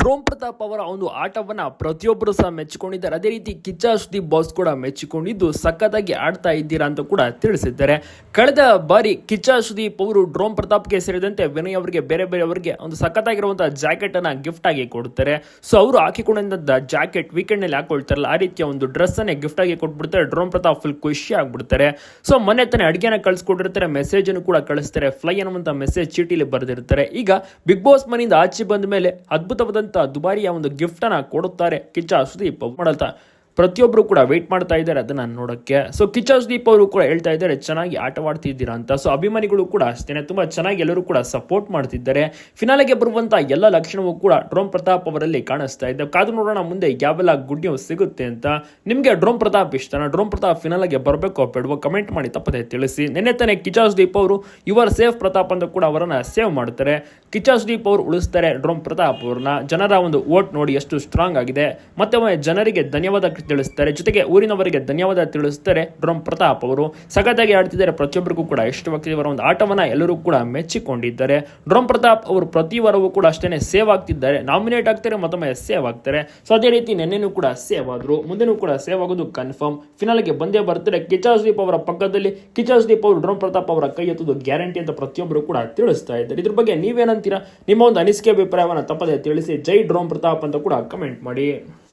Drone Pratap ಅವರ ಒಂದು ಆಟವನ್ನ ಪ್ರತಿಯೊಬ್ಬರು ಸಹ ಮೆಚ್ಚಿಕೊಂಡಿದ್ದಾರೆ. ಅದೇ ರೀತಿ ಕಿಚ್ಚ ಸುದೀಪ್ ಬಾಸ್ ಕೂಡ ಮೆಚ್ಚಿಕೊಂಡಿದ್ದು ಸಖತ್ತಾಗಿ ಆಡ್ತಾ ಇದ್ದೀರಾ ಅಂತ ಕೂಡ ತಿಳಿಸಿದ್ದಾರೆ. ಕಳೆದ ಬಾರಿ ಕಿಚ್ಚ ಸುದೀಪ್ ಅವರು ಡ್ರೋಮ್ ಪ್ರತಾಪ್ಗೆ ಸೇರಿದಂತೆ ವಿನಯ್ ಅವರಿಗೆ ಬೇರೆ ಬೇರೆ ಅವರಿಗೆ ಒಂದು ಸಖತ್ತಾಗಿರುವಂತಹ ಜಾಕೆಟ್ ಅನ್ನ ಗಿಫ್ಟ್ ಆಗಿ ಕೊಡ್ತಾರೆ. ಸೊ ಅವರು ಹಾಕಿಕೊಂಡಂತ ಜಾಕೆಟ್ ವೀಕೆಂಡ್ನಲ್ಲಿ ಹಾಕೊಳ್ತಾರಲ್ಲ, ಆ ರೀತಿಯ ಒಂದು ಡ್ರೆಸ್ ಅನ್ನೇ ಗಿಫ್ಟ್ ಆಗಿ ಕೊಟ್ಬಿಡ್ತಾರೆ. ಡ್ರೋಮ್ ಪ್ರತಾಪ್ ಫುಲ್ ಖುಷಿ ಆಗ್ಬಿಡ್ತಾರೆ. ಸೊ ಮೊನ್ನೆ ತಾನೇ ಅಡಿಗೆನ ಕಳ್ಸಿಕೊಟ್ಟಿರ್ತಾರೆ ಮೆಸೇಜ್ ಅನ್ನು ಕೂಡ ಕಳಿಸ್ತಾರೆ ಫ್ಲೈ ಅನ್ನುವಂತ ಮೆಸೇಜ್ ಚೀಟಿಲಿ ಬರೆದಿರ್ತಾರೆ. ಈಗ ಬಿಗ್ ಬಾಸ್ ಮನೆಯಿಂದ ಆಚೆ ಬಂದ ಮೇಲೆ ಅದ್ಭುತವಾದಂಥ ದುಬಾರಿಯ ಒಂದು ಗಿಫ್ಟ್ ಅನ್ನ ಕೊಡುತ್ತಾರೆ. ಕಿಚ್ಚ ಸುದೀಪ್ ಮಾಡಲ್ತಾ. ಪ್ರತಿಯೊಬ್ಬರು ಕೂಡ ವೆಯ್ಟ್ ಮಾಡ್ತಾ ಇದ್ದಾರೆ ಅದನ್ನ ನೋಡೋಕ್ಕೆ. ಸೊ ಕಿಚಾಸ್ ದೀಪ್ ಅವರು ಕೂಡ ಹೇಳ್ತಾ ಇದ್ದಾರೆ, ಚೆನ್ನಾಗಿ ಆಟವಾಡ್ತಿದ್ದೀರಾ ಅಂತ. ಸೊ ಅಭಿಮಾನಿಗಳು ಕೂಡ ಅಷ್ಟೇ ತುಂಬಾ ಚೆನ್ನಾಗಿ ಎಲ್ಲರೂ ಕೂಡ ಸಪೋರ್ಟ್ ಮಾಡ್ತಿದ್ದಾರೆ. ಫಿನಾಲೆಗೆ ಬರುವಂತ ಎಲ್ಲ ಲಕ್ಷಣವೂ ಕೂಡ ಡ್ರೋಮ್ ಪ್ರತಾಪ್ ಅವರಲ್ಲಿ ಕಾಣಿಸ್ತಾ ಇದೆ. ಕಾದು ನೋಡೋಣ ಮುಂದೆ ಯಾವೆಲ್ಲ ಗುಡ್ ನ್ಯೂಸ್ ಸಿಗುತ್ತೆ ಅಂತ. ನಿಮಗೆ ಡ್ರೋಮ್ ಪ್ರತಾಪ್ ಇಷ್ಟನಾ? ಡ್ರೋಮ್ ಪ್ರತಾಪ್ ಫಿನಾಲೆಗೆ ಬರಬೇಕೋ ಬೇಡವೋ ಕಮೆಂಟ್ ಮಾಡಿ ತಪ್ಪದೆ ತಿಳಿಸಿ. ನಿನ್ನೆ ತಾನೇ ಕಿಚಾಸ್ ದೀಪ್ ಅವರು ಯುವರ್ ಸೇಫ್ ಪ್ರತಾಪ್ ಅಂತ ಕೂಡ ಅವರನ್ನ ಸೇವ್ ಮಾಡ್ತಾರೆ. ಕಿಚಾಸ್ ದೀಪ್ ಅವರು ಉಳಿಸ್ತಾರೆ ಡ್ರೋಮ್ ಪ್ರತಾಪ್ ಅವ್ರನ್ನ. ಜನರ ಒಂದು ವೋಟ್ ನೋಡಿ ಎಷ್ಟು ಸ್ಟ್ರಾಂಗ್ ಆಗಿದೆ. ಮತ್ತೆ ಜನರಿಗೆ ಧನ್ಯವಾದ ತಿಳಿಸ್ತಾರೆ. ಜೊತೆಗೆ ಊರಿನವರಿಗೆ ಧನ್ಯವಾದ ತಿಳಿಸ್ತಾರೆ. ರೋಮ್ ಪ್ರತಾಪ್ ಅವರು ಸಖತ್ತಾಗಿ ಆಡ್ತಿದ್ದಾರೆ. ಪ್ರತಿಯೊಬ್ಬರಿಗೂ ಕೂಡ ಇಷ್ಟವಾಗ್ತಿದೆ ಅವರ ಒಂದು ಆಟವನ್ನು ಎಲ್ಲರೂ ಕೂಡ ಮೆಚ್ಚಿಕೊಂಡಿದ್ದಾರೆ. ರೋಮ್ ಪ್ರತಾಪ್ ಅವರು ಪ್ರತಿ ವಾರವೂ ಕೂಡ ಅಷ್ಟೇ ಸೇವ್ ಆಗ್ತಿದ್ದಾರೆ. ನಾಮಿನೇಟ್ ಆಗ್ತಾರೆ, ಮತ್ತೊಮ್ಮೆ ಸೇವ್ ಆಗ್ತಾರೆ. ಸೊ, ಅದೇ ರೀತಿ ನೆನ್ನೆನೂ ಕೂಡ ಸೇವ್ ಆದರು. ಮುಂದೆನೂ ಕೂಡ ಸೇವ್ ಆಗೋದು ಕನ್ಫರ್ಮ್. ಫಿನಾಲ್ಗೆ ಬಂದೇ ಬರ್ತಾರೆ. ಕಿಚಾಸ್ ದೀಪ್ ಅವರ ಪಕ್ಕದಲ್ಲಿ ಕಿಚಾಸ್ ದೀಪ್ ಅವರು ಡ್ರೋನ್ ಪ್ರತಾಪ್ ಅವರ ಕೈ ಎತ್ತುವುದು ಗ್ಯಾರಂಟಿ ಅಂತ ಪ್ರತಿಯೊಬ್ಬರು ಕೂಡ ತಿಳಿಸ್ತಾ ಇದ್ದಾರೆ. ಇದ್ರ ಬಗ್ಗೆ ನೀವೇನಂತೀರಾ? ನಿಮ್ಮ ಒಂದು ಅನಿಸಿಕೆ ಅಭಿಪ್ರಾಯವನ್ನು ತಪ್ಪದೆ ತಿಳಿಸಿ. ಜೈ ಡ್ರೋಮ್ ಪ್ರತಾಪ್ ಅಂತ ಕೂಡ ಕಮೆಂಟ್ ಮಾಡಿ.